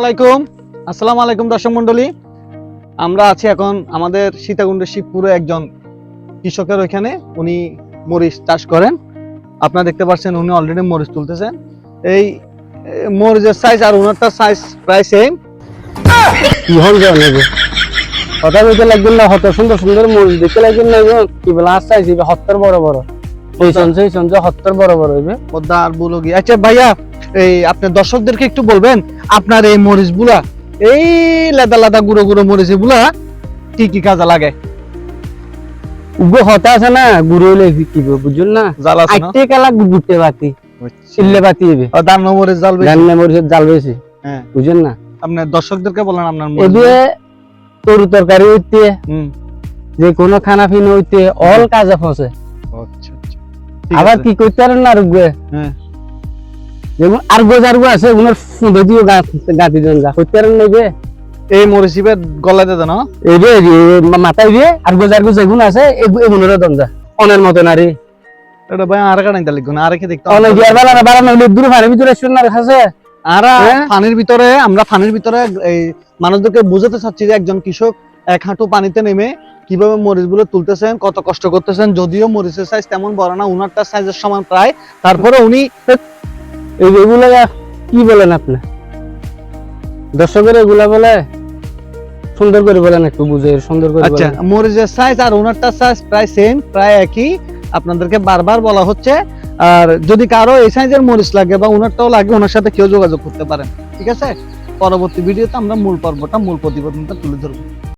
আলাইকুম। আসসালামু আলাইকুম দর্শক মন্ডলী আমরা আছি এখন আমাদের সীতাকুণ্ডের শিবপুরে একজন কৃষকের ওইখানে। উনি মরিচ চাষ করেন। আপনারা দেখতে পাচ্ছেন উনি অলরেডি মরিচ তুলতেছেন। এই মরিচের সাইজ আর ওনারটার সাইজ প্রায় সেম কি হল অনেক? কথা বলতে লাগবেন না হত সুন্দর সুন্দর মরিচ দেখতে লাগবেন না কি বলে আস্তে আইসি হত্তর বড় বড়। এই সঞ্চয় এই সঞ্চয় হত্তর বড় বড় হইবে। পদ্মা আর বুলগি। আচ্ছা ভাইয়া এই আপনার দর্শকদেরকে একটু বলবেন আপনার এই মরিচগুলা এই লেদা লাদা গুঁড়ো গুঁড়ো মরিচ এগুলা কি কি কাজে লাগে? উগো হতা আছে না গুড়ো বুঝুন না? জাল আছে না? কালা গুটে বাতি চিল্লে বাতি হইবে ও, দান মরিচ জাল বেশি। জানলে মরিচের জাল বেশি হ্যাঁ। বুঝুন না? আপনার দর্শকদেরকে বলেন আপনার মরিচ তরু তরকারি হইতে হুম। যে কোনো খানা পিনা হইতে অল কাজে ফসে। আচ্ছা আচ্ছা। আবার কি করতে পারেন না আরগুয়ে হ্যাঁ। যেমন জারগো আছে গাতি দেন যা করতে পারেন না এই না? এই যে এই মাথায় দিয়ে আর এগুন আছে এগুনের দন্দা অনের মতো নারী এটা ভাই আর কাটাই তাহলে গুণ আর কি দেখতে অনেক ইয়ার বেলা না বাড়ানো দূর ফানে ভিতরে আর? পানির ভিতরে আমরা পানির ভিতরে এই মানুষদেরকে বুঝাতে চাচ্ছি যে একজন কৃষক এক হাঁটু পানিতে নেমে কীভাবে মরিচগুলো তুলতেছেন কত কষ্ট করতেছেন যদিও মরিচের সাইজ তেমন বড় না উনারটার সাইজের সমান প্রায়। তারপরে উনি এই এগুলো কি বলেন আপনি? দর্শকের এগুলা বলে সুন্দর করে বলেন একটু বুঝে সুন্দর করে আচ্ছা মরিচের সাইজ আর ওনারটার সাইজ প্রায় সেম প্রায় একই। আপনাদেরকে বারবার বলা হচ্ছে আর যদি কারও এই সাইজের মরিচ লাগে বা ওনারটাও লাগে ওনার সাথে কেউ যোগাযোগ করতে পারেন। ঠিক আছে? পরবর্তী ভিডিওতে আমরা মূল পর্বটা মূল প্রতিবেদনটা তুলে ধরবো।